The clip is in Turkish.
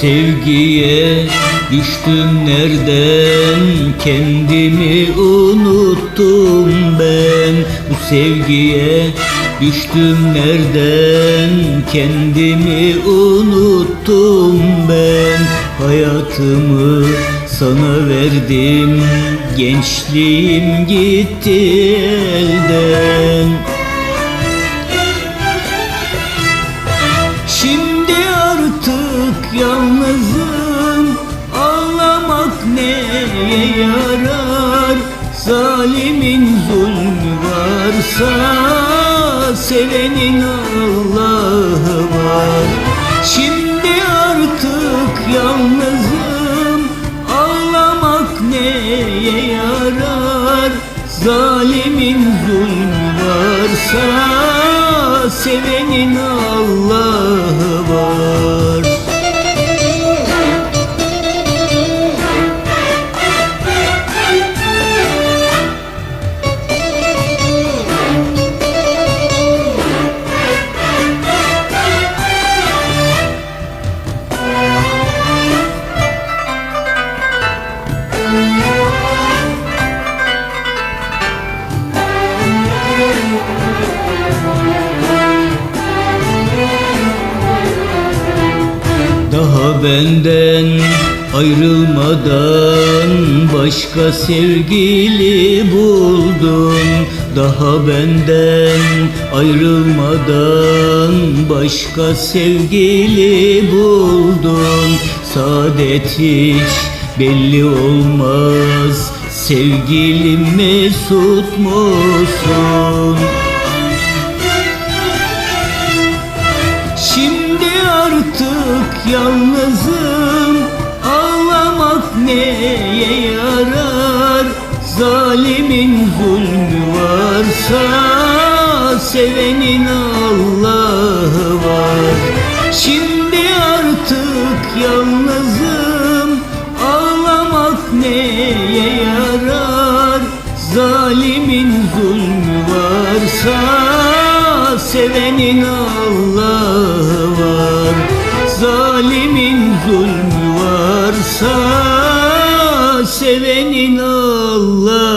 sevgiye düştüm nereden? Kendimi unuttum ben. Bu sevgiye düştüm nereden? Kendimi unuttum ben. Hayatımı sana verdim gençliğim gitti elden. Şimdi neye yarar. Zalimin zulmü varsa Sevenin Allah'ı var. Şimdi artık yalnızım Ağlamak neye yarar? Zalimin zulmü varsa Sevenin Allah'ı benden ayrılmadan başka sevgili buldun Daha benden ayrılmadan başka sevgili buldun Saadet hiç belli olmaz. Sevgilim mesut musun? Yalnızım Ağlamak neye yarar? Zalimin zulmü varsa Sevenin Allah'ı var. Şimdi artık yalnızım Ağlamak neye yarar? Zalimin zulmü varsa Sevenin Allah'ı var Zalimin zulmü varsa Sevenin Allah'ı